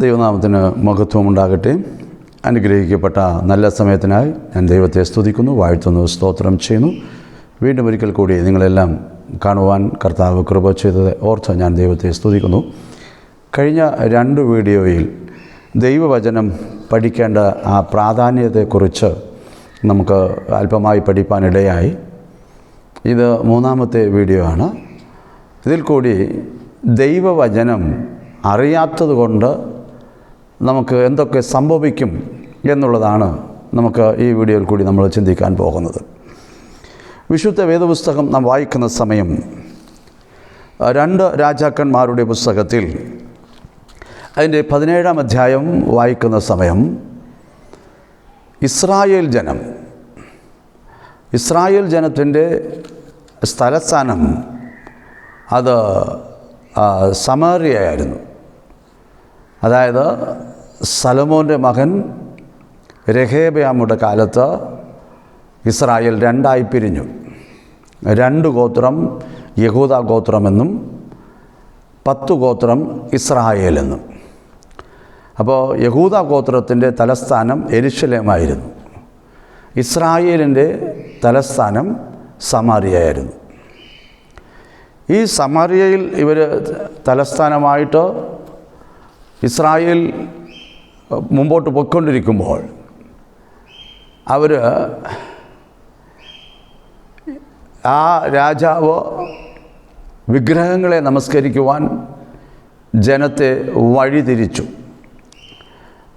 ദൈവനാമത്തിന് മഹത്വമുണ്ടാകട്ടെ അനുഗ്രഹിക്കപ്പെട്ട നല്ല സമയത്തിനായി ഞാൻ ദൈവത്തെ സ്തുതിക്കുന്നു വാഴ്ത്തുന്നു സ്തോത്രം ചെയ്യുന്നു. വീണ്ടും ഒരിക്കൽ കൂടി നിങ്ങളെല്ലാം കാണുവാൻ കർത്താവ് കൃപ ചെയ്തത് ഓർത്ത് ഞാൻ ദൈവത്തെ സ്തുതിക്കുന്നു. കഴിഞ്ഞ രണ്ട് വീഡിയോയിൽ ദൈവവചനം പഠിക്കേണ്ട ആ പ്രാധാന്യത്തെക്കുറിച്ച് നമുക്ക് അല്പമായി പഠിപ്പാനിടയായി. ഇത് മൂന്നാമത്തെ വീഡിയോ ആണ്. ഇതിൽ കൂടി ദൈവവചനം അറിയാത്തത് കൊണ്ട് നമുക്ക് എന്തൊക്കെ സംഭവിക്കും എന്നുള്ളതാണ് നമുക്ക് ഈ വീഡിയോയിൽ കൂടി നമ്മൾ ചിന്തിക്കാൻ പോകുന്നത്. വിശുദ്ധ വേദപുസ്തകം നാം വായിക്കുന്ന സമയം രണ്ട് രാജാക്കന്മാരുടെ പുസ്തകത്തിൽ അതിന്റെ പതിനേഴാം അധ്യായം വായിക്കുന്ന സമയം ഇസ്രായേൽ ജനം ഇസ്രായേൽ ജനത്തിന്റെ സ്ഥലസ്ഥാനം അത് സമേറിയായിരുന്നു അതായത് സലമോന്റെ മകൻ രഹേബയാമുടെ കാലത്ത് ഇസ്രായേൽ രണ്ടായി പിരിഞ്ഞു. രണ്ട് ഗോത്രം യഹൂദ ഗോത്രമെന്നും പത്തു ഗോത്രം ഇസ്രായേലെന്നും അപ്പോൾ യഹൂദ ഗോത്രത്തിന്റെ തലസ്ഥാനം എരിശലേമായിരുന്നു. ഇസ്രായേലിന്റെ തലസ്ഥാനം സമാരിയായിരുന്നു ഈ സമാരിയയിൽ ഇവർ തലസ്ഥാനമായിട്ട് ഇസ്രായേൽ മുമ്പോട്ട് പോയിക്കൊണ്ടിരിക്കുമ്പോൾ അവർ ആ രാജാവ് വിഗ്രഹങ്ങളെ നമസ്കരിക്കുവാൻ ജനത്തെ വഴിതിരിച്ചു.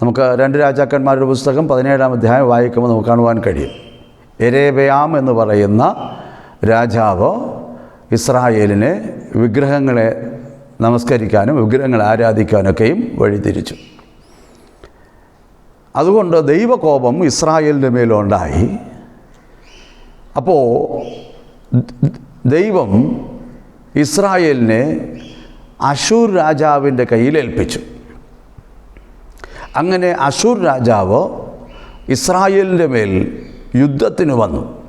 നമുക്ക് രണ്ട് രാജാക്കന്മാരുടെ പുസ്തകം പതിനേഴാം അധ്യായം വായിക്കുമ്പോൾ നമുക്ക് കാണുവാൻ കഴിയും. എരേബയാം എന്ന് പറയുന്ന രാജാവ് ഇസ്രായേലിനെ വിഗ്രഹങ്ങളെ നമസ്കരിക്കാനും വിഗ്രഹങ്ങളെ ആരാധിക്കാനൊക്കെയും വഴിതിരിച്ചു. അതുകൊണ്ട് ദൈവകോപം ഇസ്രായേലിന്റെ മേലുണ്ടായി. അപ്പോൾ ദൈവം ഇസ്രായേലിനെ അശൂർ രാജാവിന്റെ കയ്യിൽ ഏൽപ്പിച്ചു. അങ്ങനെ അശൂർ രാജാവ് ഇസ്രായേലിന്റെ മേൽ യുദ്ധത്തിന് വന്നു.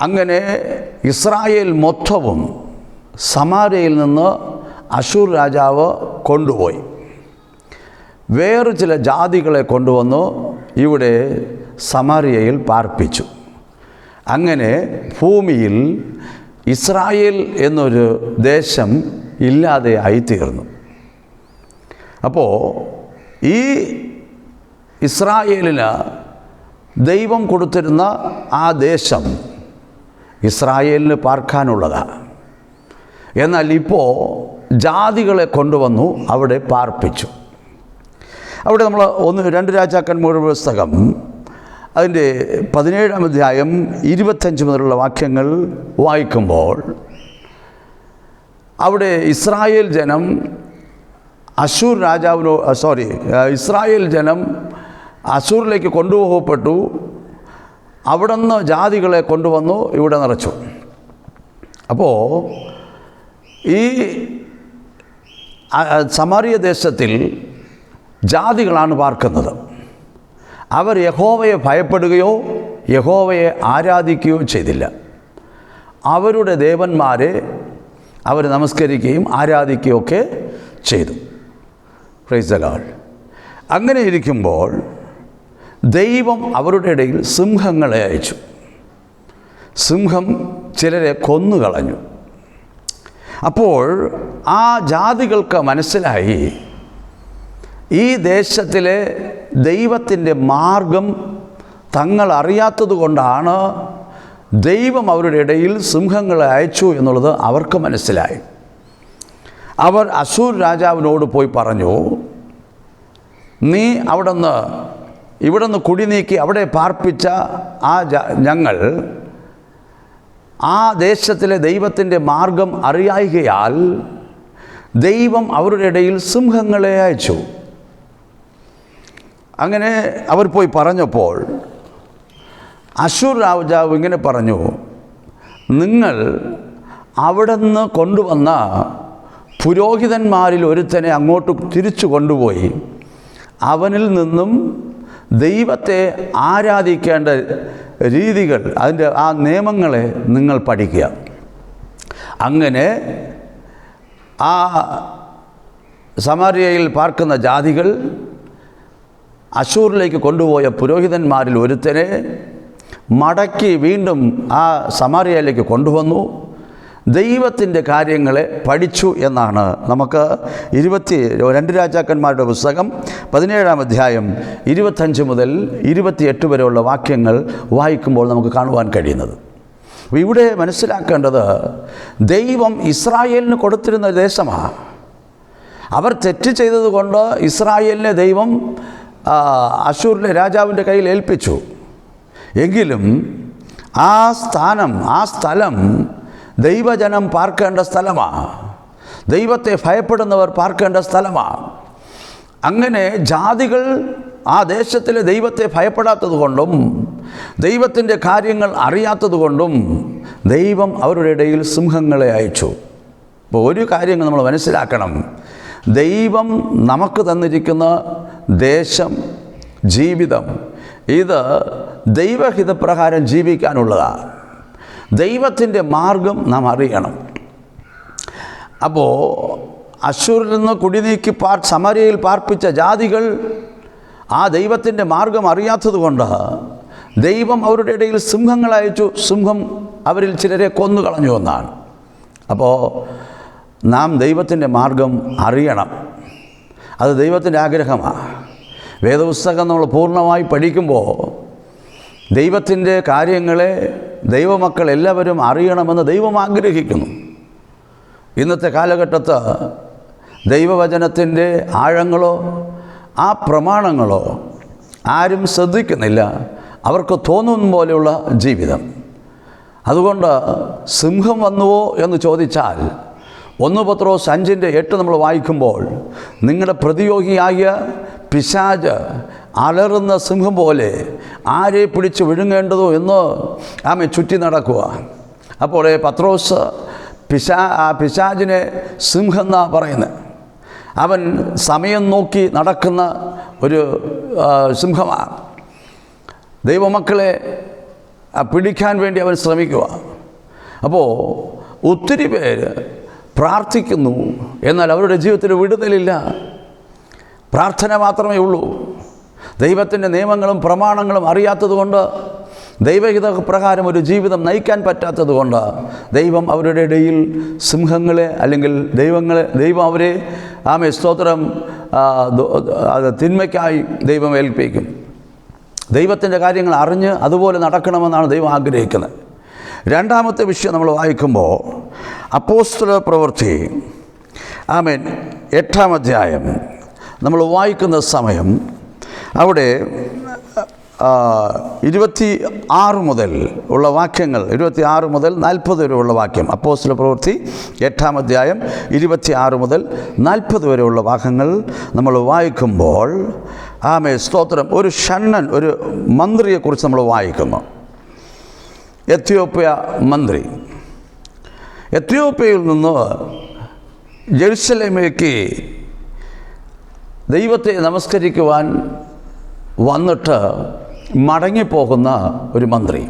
അങ്ങനെ ഇസ്രായേൽ മൊത്തവും സമാരയിൽ നിന്ന് അശൂർ രാജാവ് കൊണ്ടുപോയി. വേറെ ചില ജാതികളെ കൊണ്ടുവന്നു ഇവിടെ സമാരിയയിൽ പാർപ്പിച്ചു. അങ്ങനെ ഭൂമിയിൽ ഇസ്രായേൽ എന്നൊരു ദേശം ഇല്ലാതെ ആയിത്തീർന്നു. അപ്പോൾ ഈ ഇസ്രായേലിന് ദൈവം കൊടുത്തിരുന്ന ആ ദേശം ഇസ്രായേലിന് പാർക്കാനുള്ളതാണ് എന്നാൽ ഇപ്പോൾ ജാതികളെ കൊണ്ടുവന്നു അവിടെ പാർപ്പിച്ചു. അവിടെ നമ്മൾ ഒന്ന് രണ്ട് രാജാക്കന്മാരുടെ പുസ്തകം. അതിന്റെ പതിനേഴാം അധ്യായം ഇരുപത്തഞ്ച് മുതലുള്ള വാക്യങ്ങൾ വായിക്കുമ്പോൾ അവിടെ ഇസ്രായേൽ ജനം അശൂർ രാജാവിനോ സോറി ഇസ്രായേൽ ജനം അശൂറിലേക്ക് കൊണ്ടുപോകപ്പെട്ടു. അവിടുന്ന് ജാതികളെ കൊണ്ടുവന്നു ഇവിടെ നിറച്ചു. അപ്പോൾ ഈ സമാരിയ ദേശത്തിൽ ജാതികളാണ് പാർക്കുന്നത്. അവർ യഹോവയെ ഭയപ്പെടുകയോ യഹോവയെ ആരാധിക്കുകയോ ചെയ്തില്ല. അവരുടെ ദേവന്മാരെ അവർ നമസ്കരിക്കുകയും ആരാധിക്കുകയും ഒക്കെ ചെയ്തു. ലോർഡ് അങ്ങനെ ഇരിക്കുമ്പോൾ ദൈവം അവരുടെ ഇടയിൽ സിംഹങ്ങളെ അയച്ചു. സിംഹം ചിലരെ കൊന്നുകളഞ്ഞു. അപ്പോൾ ആ ജാതികൾക്ക് മനസ്സിലായി ഈ ദേശത്തിലെ ദൈവത്തിന്റെ മാർഗം തങ്ങൾ അറിയാത്തത് കൊണ്ടാണ് ദൈവം അവരുടെ ഇടയിൽ സിംഹങ്ങളെ അയച്ചു എന്നുള്ളത് അവർക്ക് മനസ്സിലായി. അവർ അസൂർ രാജാവിനോട് പോയി പറഞ്ഞു നീ അവിടെ നിന്ന് ഇവിടെ നിന്ന് കുടിനീക്കി അവിടെ പാർപ്പിച്ച ആ ഞങ്ങൾ ആ ദേശത്തിലെ ദൈവത്തിന്റെ മാർഗം അറിയായികയാൽ ദൈവം അവരുടെ ഇടയിൽ സിംഹങ്ങളെ അയച്ചു. അങ്ങനെ അവർ പോയി പറഞ്ഞപ്പോൾ അശൂർ രാജാവ് ഇങ്ങനെ പറഞ്ഞു നിങ്ങൾ അവിടെ നിന്ന് കൊണ്ടുവന്ന പുരോഹിതന്മാരിൽ ഒരുത്തനെ അങ്ങോട്ട് തിരിച്ചു കൊണ്ടുപോയി അവനിൽ നിന്നും ദൈവത്തെ ആരാധിക്കേണ്ട രീതികൾ അതിന്റെ ആ നിയമങ്ങളെ നിങ്ങൾ പഠിക്കുക. അങ്ങനെ ആ സമാരിയയിൽ പാർക്കുന്ന ജാതികൾ അശൂറിലേക്ക് കൊണ്ടുപോയ പുരോഹിതന്മാരിൽ ഒരുത്തനെ മടക്കി വീണ്ടും ആ സമാരിയയിലേക്ക് കൊണ്ടുവന്നു. ദൈവത്തിന്റെ കാര്യങ്ങളെ പഠിച്ചു എന്നാണ് നമുക്ക് ഇരുപത്തി രണ്ട് രാജാക്കന്മാരുടെ പുസ്തകം പതിനേഴാം അധ്യായം ഇരുപത്തഞ്ച് മുതൽ ഇരുപത്തിയെട്ട് വരെയുള്ള വാക്യങ്ങൾ വായിക്കുമ്പോൾ നമുക്ക് കാണുവാൻ കഴിയുന്നത്. അപ്പോൾ ഇവിടെ മനസ്സിലാക്കേണ്ടത് ദൈവം ഇസ്രായേലിന് കൊടുത്തിരുന്ന ദേശമാണ് അവർ തെറ്റ് ചെയ്തതുകൊണ്ട് ഇസ്രായേലിനെ ദൈവം അശൂരിലെ രാജാവിന്റെ കയ്യിൽ ഏൽപ്പിച്ചു. എങ്കിലും ആ സ്ഥാനം ആ സ്ഥലം ദൈവജനം പാർക്കേണ്ട സ്ഥലമാണ് ദൈവത്തെ ഭയപ്പെടുന്നവർ പാർക്കേണ്ട സ്ഥലമാണ് അങ്ങനെ ജാതികൾ ആ ദേശത്തിലെ ദൈവത്തെ ഭയപ്പെടാത്തത് കൊണ്ടും ദൈവത്തിന്റെ കാര്യങ്ങൾ അറിയാത്തത് കൊണ്ടും ദൈവം അവരുടെ ഇടയിൽ സിംഹങ്ങളെ അയച്ചു. അപ്പോൾ ഒരു കാര്യം നമ്മൾ മനസ്സിലാക്കണം. ദൈവം നമുക്ക് തന്നിരിക്കുന്ന ദേശം ജീവിതം. ഇത് ദൈവഹിതപ്രകാരം ജീവിക്കാനുള്ളതാണ് ദൈവത്തിന്റെ മാർഗം നാം അറിയണം. അപ്പോൾ അശൂരിൽ നിന്ന് കുടിനീക്കി പാർ സമരയിൽ പാർപ്പിച്ച ജാതികൾ ആ ദൈവത്തിന്റെ മാർഗം അറിയാത്തത് കൊണ്ട് ദൈവം അവരുടെ ഇടയിൽ സിംഹങ്ങൾ അയച്ചു. സിംഹം അവരിൽ ചിലരെ കൊന്നു കളഞ്ഞു എന്നാണ്. അപ്പോൾ നാം ദൈവത്തിന്റെ മാർഗം അറിയണം. അത് ദൈവത്തിന്റെ ആഗ്രഹമാണ്. വേദപുസ്തകം നമ്മൾ പൂർണമായി പഠിക്കുമ്പോൾ ദൈവത്തിന്റെ കാര്യങ്ങളെ ദൈവമക്കൾ എല്ലാവരും അറിയണമെന്ന് ദൈവം ആഗ്രഹിക്കുന്നു. ഇന്നത്തെ കാലഘട്ടത്ത് ദൈവവചനത്തിന്റെ ആഴങ്ങളോ ആ പ്രമാണങ്ങളോ ആരും ശ്രദ്ധിക്കുന്നില്ല. അവർക്ക് തോന്നും പോലെയുള്ള ജീവിതം. അതുകൊണ്ട് സിംഹം വന്നുവോ എന്ന് ചോദിച്ചാൽ ഒന്ന് പത്രോസ് അഞ്ചിന്റെ എട്ട് നമ്മൾ വായിക്കുമ്പോൾ നിങ്ങളുടെ പ്രതിയോഗിയായ പിശാജ് അലറുന്ന സിംഹം പോലെ ആരെ പിടിച്ച് വിഴുങ്ങേണ്ടതോ എന്ന് ആമെ ചുറ്റി നടക്കുക. അപ്പോൾ പത്രോസ് പിശാ ആ പിശാജിനെ സിംഹം എന്നാണ് പറയുന്നത്. അവൻ സമയം നോക്കി നടക്കുന്ന ഒരു സിംഹമാണ്. ദൈവമക്കളെ പിടിക്കാൻ വേണ്ടി അവൻ ശ്രമിക്കുക. അപ്പോൾ ഒത്തിരി പേര് പ്രാർത്ഥിക്കുന്നു. എന്നാൽ അവരുടെ ജീവിതത്തിൽ വിടുതലില്ല. പ്രാർത്ഥന മാത്രമേ ഉള്ളൂ. ദൈവത്തിന്റെ നിയമങ്ങളും പ്രമാണങ്ങളും അറിയാത്തതുകൊണ്ട് ദൈവഹിത പ്രകാരം ഒരു ജീവിതം നയിക്കാൻ പറ്റാത്തതുകൊണ്ട് ദൈവം അവരുടെ ഇടയിൽ സിംഹങ്ങളെ അല്ലെങ്കിൽ ദൈവങ്ങളെ ദൈവം അവരെ ആമെ സ്തോത്രം അത് തിന്മയ്ക്കായി ദൈവം ഏൽപ്പിക്കും. ദൈവത്തിന്റെ കാര്യങ്ങൾ അറിഞ്ഞ് അതുപോലെ നടക്കണമെന്നാണ് ദൈവം ആഗ്രഹിക്കുന്നത്. രണ്ടാമത്തെ വിഷയം നമ്മൾ വായിക്കുമ്പോൾ അപ്പോസ്തല പ്രവൃത്തി ആമേൻ എട്ടാം അധ്യായം നമ്മൾ വായിക്കുന്ന സമയം അവിടെ ഇരുപത്തി ആറ് മുതൽ ഉള്ള വാക്യങ്ങൾ ഇരുപത്തി ആറ് മുതൽ നാൽപ്പത് ഉള്ള വാക്യം അപ്പോസ്തല പ്രവൃത്തി എട്ടാം അധ്യായം ഇരുപത്തി ആറ് മുതൽ നാൽപ്പത് ഉള്ള വാക്യങ്ങൾ നമ്മൾ വായിക്കുമ്പോൾ ആമേ സ്തോത്രം ഒരു ഷണ്ണൻ ഒരു മന്ത്രിയെക്കുറിച്ച് നമ്മൾ വായിക്കുന്നു. എത്യോപ്യ മന്ത്രി. എത്യോപ്യയിൽ നിന്ന് ജെറുസലേമിലേക്ക് ദൈവത്തെ നമസ്കരിക്കുവാൻ വന്നിട്ട് മടങ്ങിപ്പോകുന്ന ഒരു മന്ത്രി.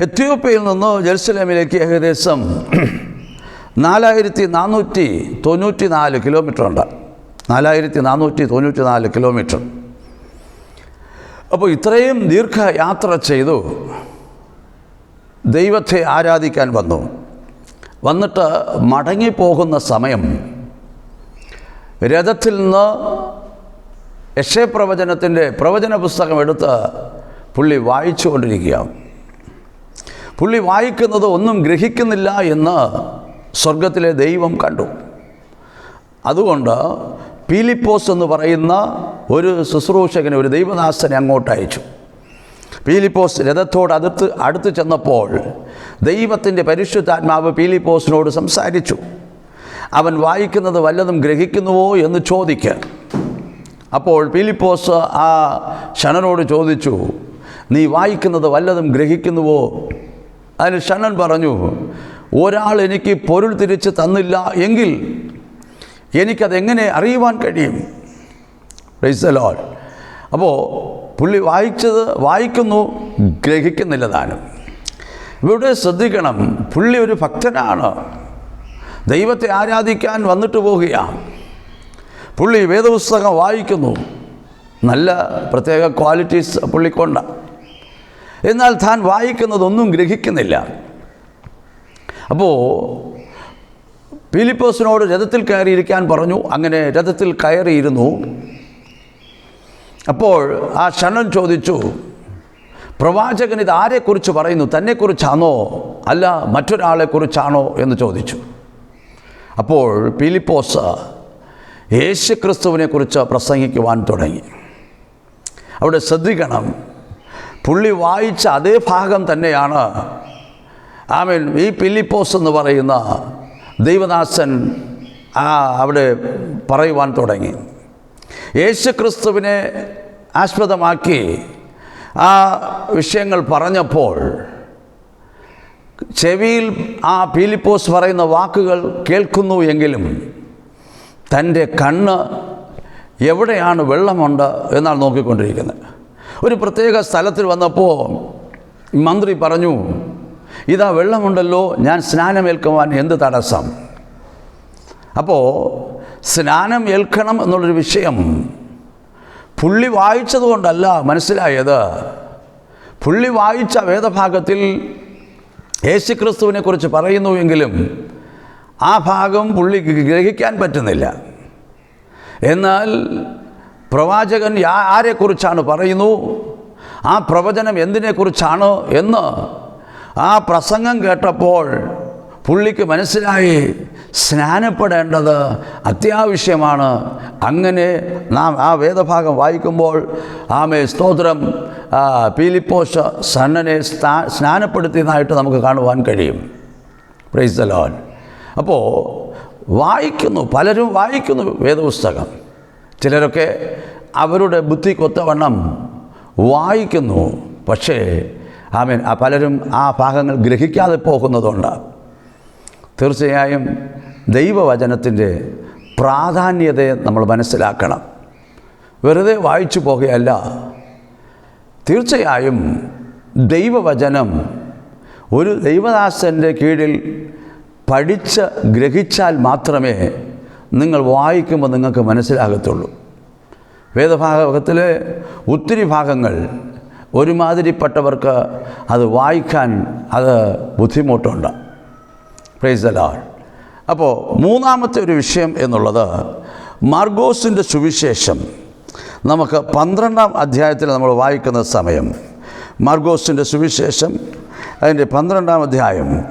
എത്യോപ്യയിൽ നിന്ന് ജെറുസലേമിലേക്ക് ഏകദേശം നാലായിരത്തി നാനൂറ്റി തൊണ്ണൂറ്റി നാല് കിലോമീറ്റർ ഉണ്ട് നാലായിരത്തി നാനൂറ്റി തൊണ്ണൂറ്റി നാല് കിലോമീറ്റർ. അപ്പോൾ ഇത്രയും ദീർഘയാത്ര ചെയ്തു. ദൈവത്തെ ആരാധിക്കാൻ വന്നു. വന്നിട്ട് മടങ്ങിപ്പോകുന്ന സമയം. രഥത്തിൽ നിന്ന് യക്ഷപ്രവചനത്തിന്റെ പ്രവചന പുസ്തകം എടുത്ത് പുള്ളി വായിച്ചുകൊണ്ടിരിക്കുകയാണ്. പുള്ളി വായിക്കുന്നത് ഒന്നും ഗ്രഹിക്കുന്നില്ല എന്ന് സ്വർഗത്തിലെ ദൈവം കണ്ടു. അതുകൊണ്ട് പീലിപ്പോസ് എന്ന് പറയുന്ന ഒരു ശുശ്രൂഷകനെ ഒരു ദൈവദാസനെ അങ്ങോട്ട് അയച്ചു. പീലിപ്പോസ് രഥത്തോട് അടുത്ത് അടുത്ത് ചെന്നപ്പോൾ ദൈവത്തിന്റെ പരിശുദ്ധാത്മാവ് പീലിപ്പോസിനോട് സംസാരിച്ചു. അവൻ വായിക്കുന്നത് വല്ലതും ഗ്രഹിക്കുന്നുവോ എന്ന് ചോദിക്ക. അപ്പോൾ പീലിപ്പോസ് ആ ഷണനോട് ചോദിച്ചു നീ വായിക്കുന്നത് വല്ലതും ഗ്രഹിക്കുന്നുവോ? അതിന് ഷണൻ പറഞ്ഞു ഒരാൾ എനിക്ക് പൊരുൾ തിരിച്ച് തന്നില്ല എങ്കിൽ എനിക്കതെങ്ങനെ അറിയുവാൻ കഴിയും? പ്രൈസലോൾ അപ്പോൾ പുള്ളി വായിച്ചത് വായിക്കുന്നു ഗ്രഹിക്കുന്നില്ല താനും. ഇവിടെ ശ്രദ്ധിക്കണം പുള്ളി ഒരു ഭക്തനാണ്. ദൈവത്തെ ആരാധിക്കാൻ വന്നിട്ട് പോവുകയാണ്. പുള്ളി വേദപുസ്തകം വായിക്കുന്നു. നല്ല പ്രത്യേക ക്വാളിറ്റീസ് പുള്ളിക്കൊണ്ട. എന്നാൽ താൻ വായിക്കുന്നതൊന്നും ഗ്രഹിക്കുന്നില്ല. അപ്പോൾ ഫിലിപ്പോസിനോട് രഥത്തിൽ കയറിയിരിക്കാൻ പറഞ്ഞു. അങ്ങനെ രഥത്തിൽ കയറിയിരുന്നു. അപ്പോൾ ആ ഷണൻ ചോദിച്ചു പ്രവാചകൻ ഇത് ആരെക്കുറിച്ച് പറയുന്നു? തന്നെക്കുറിച്ചാണോ? അല്ല മറ്റൊരാളെക്കുറിച്ചാണോ? എന്ന് ചോദിച്ചു. അപ്പോൾ ഫിലിപ്പോസ് യേശുക്രിസ്തുവിനെക്കുറിച്ച് പ്രസംഗിക്കുവാൻ തുടങ്ങി. അവിടെ ശ്രദ്ധിക്കണം പുള്ളി വായിച്ച അതേ ഭാഗം തന്നെയാണ്. ആമേൻ ഈ പില്ലിപ്പോസ് എന്ന് പറയുന്ന ദൈവദാസൻ ആ അവിടെ പറയുവാൻ തുടങ്ങി. യേശുക്രിസ്തുവിനെ ആസ്പദമാക്കി ആ വിഷയങ്ങൾ പറഞ്ഞപ്പോൾ ചെവിയിൽ ആ പീലിപ്പോസ് പറയുന്ന വാക്കുകൾ കേൾക്കുന്നു എങ്കിലും തന്റെ കണ്ണ് എവിടെയാണ് വെള്ളമുണ്ട് എന്നാണ് നോക്കിക്കൊണ്ടിരിക്കുന്നത്. ഒരു പ്രത്യേക സ്ഥലത്തിൽ വന്നപ്പോൾ മന്ത്രി പറഞ്ഞു ഇതാ വെള്ളമുണ്ടല്ലോ ഞാൻ സ്നാനമേൽക്കുവാൻ എന്ത് തടസ്സം? അപ്പോൾ സ്നാനം ഏൽക്കണം എന്നുള്ളൊരു വിഷയം പുള്ളി വായിച്ചതുകൊണ്ടല്ല മനസ്സിലായത്. പുള്ളി വായിച്ച വേദഭാഗത്തിൽ യേശുക്രിസ്തുവിനെക്കുറിച്ച് പറയുന്നുവെങ്കിലും ആ ഭാഗം പുള്ളിക്ക് ഗ്രഹിക്കാൻ പറ്റുന്നില്ല. എന്നാൽ പ്രവാചകൻ ആരെക്കുറിച്ചാണ് പറയുന്നു? ആ പ്രവചനം എന്തിനെക്കുറിച്ചാണ് എന്ന് ആ പ്രസംഗം കേട്ടപ്പോൾ പുള്ളിക്ക് മനസ്സിലായി സ്നാനപ്പെടേണ്ടത് അത്യാവശ്യമാണ്. അങ്ങനെ നാം ആ വേദഭാഗം വായിക്കുമ്പോൾ ആമേ സ്തോത്രം പീലിപ്പോഷ സണ്ണനെ സ്ഥാ സ്നാനപ്പെടുത്തിയതായിട്ട് നമുക്ക് കാണുവാൻ കഴിയും. പ്രൈസ് ദ ലോൺ അപ്പോൾ വായിക്കുന്നു പലരും വായിക്കുന്നു വേദപുസ്തകം. ചിലരൊക്കെ അവരുടെ ബുദ്ധിക്കൊത്തവണ്ണം വായിക്കുന്നു. പക്ഷേ ആമേൻ. ആ പലരും ആ ഭാഗങ്ങൾ ഗ്രഹിക്കാതെ പോകുന്നതുകൊണ്ട് തീർച്ചയായും ദൈവവചനത്തിന്റെ പ്രാധാന്യതയെ നമ്മൾ മനസ്സിലാക്കണം. വെറുതെ വായിച്ചു പോകുകയല്ല. തീർച്ചയായും ദൈവവചനം ഒരു ദൈവദാസന്റെ കീഴിൽ പഠിച്ച് ഗ്രഹിച്ചാൽ മാത്രമേ നിങ്ങൾ വായിക്കുമ്പോൾ നിങ്ങൾക്ക് മനസ്സിലാകത്തുള്ളൂ. വേദഭാഗത്തിലെ ഒത്തിരി ഭാഗങ്ങൾ ഒരുമാതിരിപ്പെട്ടവർക്ക് അത് വായിക്കാൻ അത് ബുദ്ധിമുട്ടുണ്ട്. പ്രൈസ് ലോർഡ് അപ്പോൾ മൂന്നാമത്തെ ഒരു വിഷയം എന്നുള്ളത് മാർഗോസിന്റെ സുവിശേഷം. നമുക്ക് പന്ത്രണ്ടാം അധ്യായത്തിൽ നമ്മൾ വായിക്കുന്ന സമയം. മാർഗോസിന്റെ സുവിശേഷം അതിന്റെ പന്ത്രണ്ടാം അധ്യായം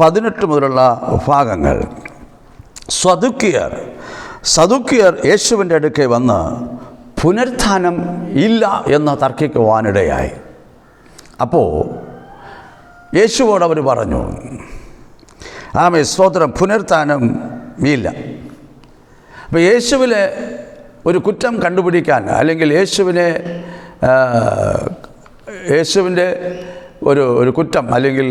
പതിനെട്ട് മുതലുള്ള ഭാഗങ്ങൾ. സ്വതുക്കിയർ സതുക്കിയർ യേശുവിന്റെ അടുക്കെ വന്ന് പുനരുത്ഥാനം ഇല്ല എന്ന് തർക്കിക്കുവാനിടയായി അപ്പോൾ യേശുവോട് അവർ പറഞ്ഞു ആമേ സ്തോത്രം പുനരുത്ഥാനം ഇല്ല. അപ്പോൾ യേശുവിനെ ഒരു കുറ്റം കണ്ടുപിടിക്കാൻ അല്ലെങ്കിൽ യേശുവിനെ യേശുവിന്റെ ഒരു ഒരു കുറ്റം അല്ലെങ്കിൽ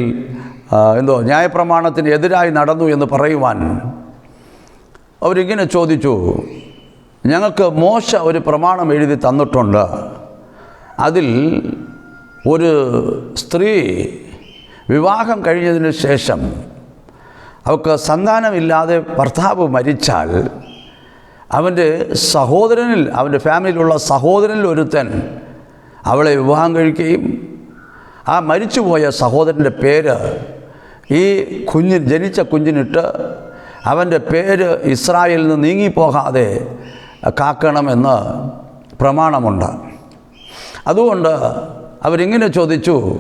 എന്തോ ന്യായപ്രമാണത്തിന് എതിരായി നടന്നു എന്ന് പറയുവാൻ അവരിങ്ങനെ ചോദിച്ചു ഞങ്ങൾക്ക് മോശ ഒരു പ്രമാണം എഴുതി തന്നിട്ടുണ്ട്. അതിൽ ഒരു സ്ത്രീ വിവാഹം കഴിഞ്ഞതിന് ശേഷം അവൾക്ക് സന്താനമില്ലാതെ ഭർത്താവ് മരിച്ചാൽ അവന്റെ സഹോദരനിൽ അവന്റെ ഫാമിലിയിലുള്ള സഹോദരനിൽ ഒരുത്തൻ അവളെ വിവാഹം കഴിക്കുകയും ആ മരിച്ചുപോയ സഹോദരന്റെ പേര് ഈ കുഞ്ഞിന് ജനിച്ച കുഞ്ഞിനിട്ട് അവന്റെ പേര് ഇസ്രായേലിൽ നിന്ന് നീങ്ങിപ്പോകാതെ കാക്കണമെന്ന് പ്രമാണമുണ്ട്. അതുകൊണ്ട് അവരിങ്ങനെ ചോദിച്ചു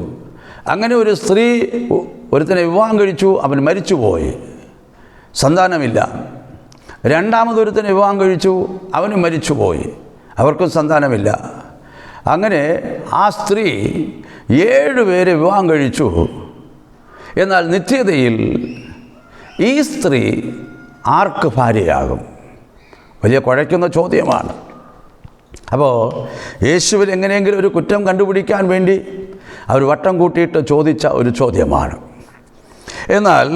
അങ്ങനെ ഒരു സ്ത്രീ ഒരുത്തനെ വിവാഹം കഴിച്ചു അവൻ മരിച്ചുപോയി. സന്താനമില്ല. രണ്ടാമതൊരുത്തനെ വിവാഹം കഴിച്ചു അവന് മരിച്ചുപോയി. അവർക്കും സന്താനമില്ല. അങ്ങനെ ആ സ്ത്രീ ഏഴുപേരെ വിവാഹം കഴിച്ചു. എന്നാൽ നിത്യതയിൽ ഈ സ്ത്രീ ആർക്ക് ഭാര്യയാകും? വലിയ കുഴയ്ക്കുന്ന ചോദ്യമാണ്. അപ്പോൾ യേശുവിൽ എങ്ങനെയെങ്കിലും ഒരു കുറ്റം കണ്ടുപിടിക്കാൻ വേണ്ടി അവർ വട്ടം കൂട്ടിയിട്ട് ചോദിച്ച ഒരു ചോദ്യമാണ്. എന്നാൽ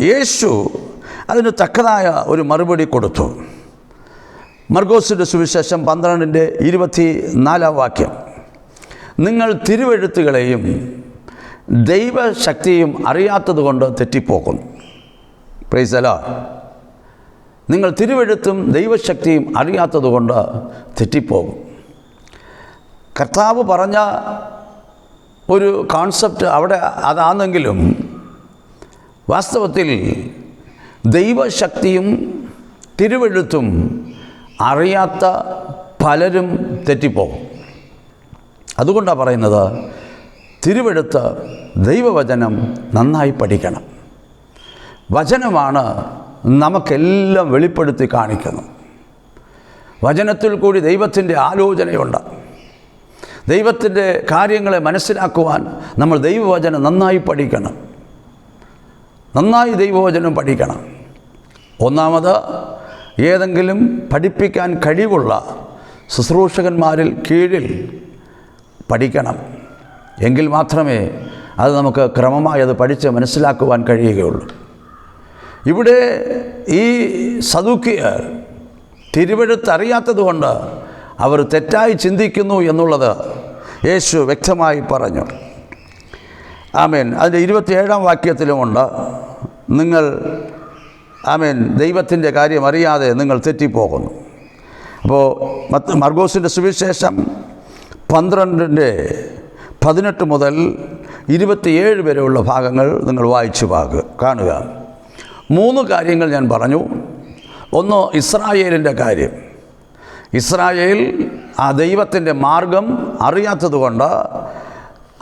യേശു അതിന് തക്കതായ ഒരു മറുപടി കൊടുത്തു. മർഗോസിന്റെ സുവിശേഷം പന്ത്രണ്ടിന്റെ ഇരുപത്തി നാലാം വാക്യം. നിങ്ങൾ തിരുവെഴുത്തുകളെയും ദൈവശക്തിയും അറിയാത്തത് കൊണ്ട് തെറ്റിപ്പോകുന്നു പ്രൈസല നിങ്ങൾ തിരുവെഴുത്തും ദൈവശക്തിയും അറിയാത്തതുകൊണ്ട് തെറ്റിപ്പോകും. കർത്താവ് പറഞ്ഞ ഒരു കോൺസെപ്റ്റ് അവിടെ അതാണെങ്കിലും വാസ്തവത്തിൽ ദൈവശക്തിയും തിരുവെഴുത്തും അറിയാത്ത പലരും തെറ്റിപ്പോകും. അതുകൊണ്ടാണ് പറയുന്നത് തിരുവെഴുത്ത് ദൈവവചനം നന്നായി പഠിക്കണം. വചനമാണ് നമുക്കെല്ലാം വെളിപ്പെടുത്തി കാണിക്കുന്നു. വചനത്തിൽ കൂടി ദൈവത്തിന്റെ ആലോചനയുണ്ട്. ദൈവത്തിന്റെ കാര്യങ്ങളെ മനസ്സിലാക്കുവാൻ നമ്മൾ ദൈവവചനം നന്നായി പഠിക്കണം. നന്നായി ദൈവവചനം പഠിക്കണം. ഒന്നാമത് ഏതെങ്കിലും പഠിപ്പിക്കാൻ കഴിവുള്ള ശുശ്രൂഷകന്മാരിൽ കീഴിൽ പഠിക്കണം. എങ്കിൽ മാത്രമേ അത് നമുക്ക് ക്രമമായി അത് പഠിച്ച് മനസ്സിലാക്കുവാൻ കഴിയുകയുള്ളൂ. ഇവിടെ ഈ സദുക്കിയർ തിരുവഴുത്ത് അറിയാത്തതുകൊണ്ട് അവർ തെറ്റായി ചിന്തിക്കുന്നു എന്നുള്ളത് യേശു വ്യക്തമായി പറഞ്ഞു. ആമേൻ. അതിന്റെ ഇരുപത്തിയേഴാം വാക്യത്തിലുമുണ്ട് നിങ്ങൾ ആമേൻ ദൈവത്തിന്റെ കാര്യം അറിയാതെ നിങ്ങൾ തെറ്റിപ്പോകുന്നു. അപ്പോൾ മത്ത് മർഗോസിന്റെ സുവിശേഷം പന്ത്രണ്ടിന്റെ പതിനെട്ട് മുതൽ ഇരുപത്തിയേഴ് വരെയുള്ള ഭാഗങ്ങൾ നിങ്ങൾ വായിച്ചു കാണുക. മൂന്ന് കാര്യങ്ങൾ ഞാൻ പറഞ്ഞു. ഒന്ന് ഇസ്രായേലിന്റെ കാര്യം. ഇസ്രായേൽ ആ ദൈവത്തിന്റെ മാർഗം അറിയാത്തതുകൊണ്ട്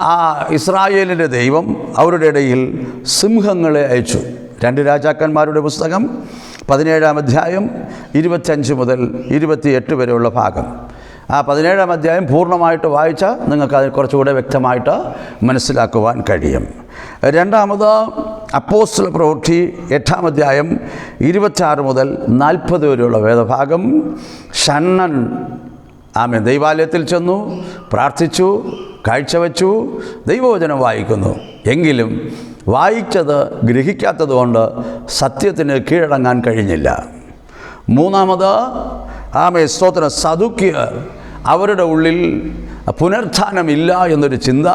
ആ ഇസ്രായേലിന്റെ ദൈവം അവരുടെ ഇടയിൽ സിംഹങ്ങളെ അയച്ചു. രണ്ട് രാജാക്കന്മാരുടെ പുസ്തകം പതിനേഴാം അധ്യായം ഇരുപത്തഞ്ച് മുതൽ ഇരുപത്തിയെട്ട് വരെയുള്ള ഭാഗം. ആ പതിനേഴാം അധ്യായം പൂർണമായിട്ട് വായിച്ചാൽ നിങ്ങൾക്ക് അതിൽ കുറച്ചുകൂടെ വ്യക്തമായിട്ട് മനസ്സിലാക്കുവാൻ കഴിയും. രണ്ടാമത് അപ്പോസ്റ്റൽ പ്രവൃത്തി എട്ടാം അധ്യായം ഇരുപത്താറ് മുതൽ നാൽപ്പത് വരെയുള്ള വേദഭാഗം. ഷണ്ണൻ ആമേ ദൈവാലയത്തിൽ ചെന്നു പ്രാർത്ഥിച്ചു കാഴ്ചവെച്ചു ദൈവവചനം വായിക്കുന്നു. എങ്കിലും വായിച്ചത് ഗ്രഹിക്കാത്തതുകൊണ്ട് സത്യത്തിന് കീഴടങ്ങാൻ കഴിഞ്ഞില്ല. മൂന്നാമത് ആമേ സ്തോത്രം. സതുക്കിയ അവരുടെ ഉള്ളിൽ പുനർധാനമില്ല എന്നൊരു ചിന്ത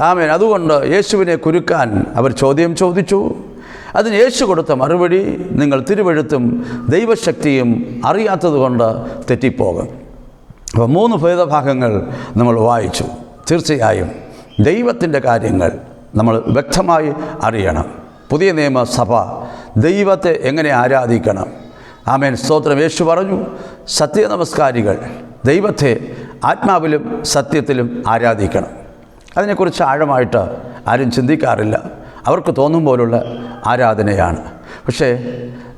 ആമേൻ. അതുകൊണ്ട് യേശുവിനെ കുരുക്കാൻ അവർ ചോദ്യം ചോദിച്ചു. അതിന് യേശു കൊടുത്ത മറുപടി നിങ്ങൾ തിരുവഴുത്തും ദൈവശക്തിയും അറിയാത്തതുകൊണ്ട് തെറ്റിപ്പോകും. അപ്പോൾ മൂന്ന് ഭേദഭാഗങ്ങൾ നമ്മൾ വായിച്ചു. തീർച്ചയായും ദൈവത്തിന്റെ കാര്യങ്ങൾ നമ്മൾ വ്യക്തമായി അറിയണം. പുതിയ നിയമസഭ ദൈവത്തെ എങ്ങനെ ആരാധിക്കണം? ആമേൻ. സ്തോത്രം. യേശു പറഞ്ഞു സത്യനമസ്കാരികൾ. ദൈവത്തെ ആത്മാവിലും സത്യത്തിലും ആരാധിക്കണം. അതിനെക്കുറിച്ച് ആഴമായിട്ട് ആരും ചിന്തിക്കാറില്ല. അവർക്ക് തോന്നും പോലുള്ള ആരാധനയാണ്. പക്ഷേ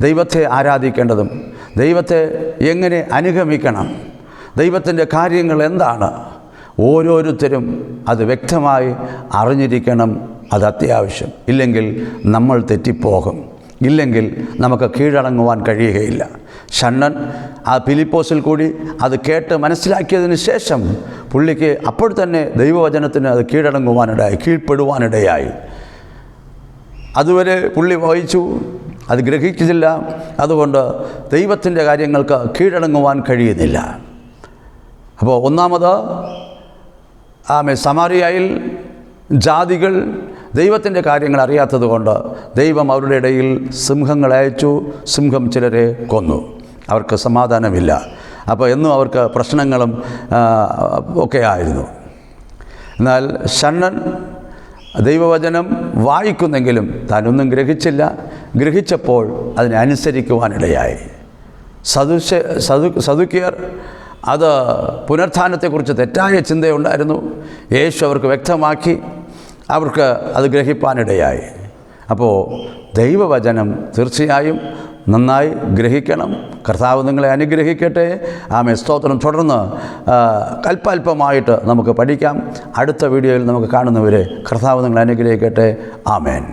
ദൈവത്തെ ആരാധിക്കേണ്ടതും ദൈവത്തെ എങ്ങനെ അനുഗമിക്കണം ദൈവത്തിന്റെ കാര്യങ്ങൾ എന്താണ് ഓരോരുത്തരും അത് വ്യക്തമായി അറിഞ്ഞിരിക്കണം. അത് അത്യാവശ്യം. ഇല്ലെങ്കിൽ നമ്മൾ തെറ്റിപ്പോകും. ഇല്ലെങ്കിൽ നമുക്ക് കീഴടങ്ങുവാൻ കഴിയുകയില്ല. ഷണ്ണൻ ആ ഫിലിപ്പോസിൽ കൂടി അത് കേട്ട് മനസ്സിലാക്കിയതിന് ശേഷം പുള്ളിക്ക് അപ്പോൾ തന്നെ ദൈവവചനത്തിന് അത് കീഴടങ്ങുവാനിടയായി കീഴ്പ്പെടുവാനിടയായി. അതുവരെ പുള്ളി വഹിച്ചു അത് ഗ്രഹിച്ചില്ല അതുകൊണ്ട് ദൈവത്തിന്റെ കാര്യങ്ങൾക്ക് കീഴടങ്ങുവാൻ കഴിയുന്നില്ല. അപ്പോൾ ഒന്നാമത് ആമേ സമാരിയയിൽ ജാതികൾ ദൈവത്തിന്റെ കാര്യങ്ങൾ അറിയാത്തതുകൊണ്ട് ദൈവം അവരുടെ ഇടയിൽ സിംഹങ്ങളെ അയച്ചു സിംഹം ചിലരെ കൊന്നു. അവർക്ക് സമാധാനമില്ല. അപ്പോൾ എന്നും അവർക്ക് പ്രശ്നങ്ങളും ഒക്കെ ആയിരുന്നു. എന്നാൽ ഷണ്ണൻ ദൈവവചനം വായിക്കുന്നെങ്കിലും താനൊന്നും ഗ്രഹിച്ചില്ല. ഗ്രഹിച്ചപ്പോൾ അതിനെ അനുസരിക്കുവാനിടയായി. സദുശ സദു സദുക്കിയർ അത് പുനർത്ഥാനത്തെക്കുറിച്ച് തെറ്റായ ചിന്തയുണ്ടായിരുന്നു. യേശു അവർക്ക് വ്യക്തമാക്കി അവർക്ക് അത് ഗ്രഹിപ്പാനിടയായി. അപ്പോൾ ദൈവവചനം തീർച്ചയായും നന്നായി ഗ്രഹിക്കണം. കർത്താവ് നിങ്ങളെ അനുഗ്രഹിക്കട്ടെ. ആമെ സ്തോത്രം. തുടർന്ന് അല്പാൽപമായിട്ട് നമുക്ക് പഠിക്കാം. അടുത്ത വീഡിയോയിൽ നമുക്ക് കാണുന്നവരെ കർത്താവ് നിങ്ങളെ അനുഗ്രഹിക്കട്ടെ. ആമേൻ.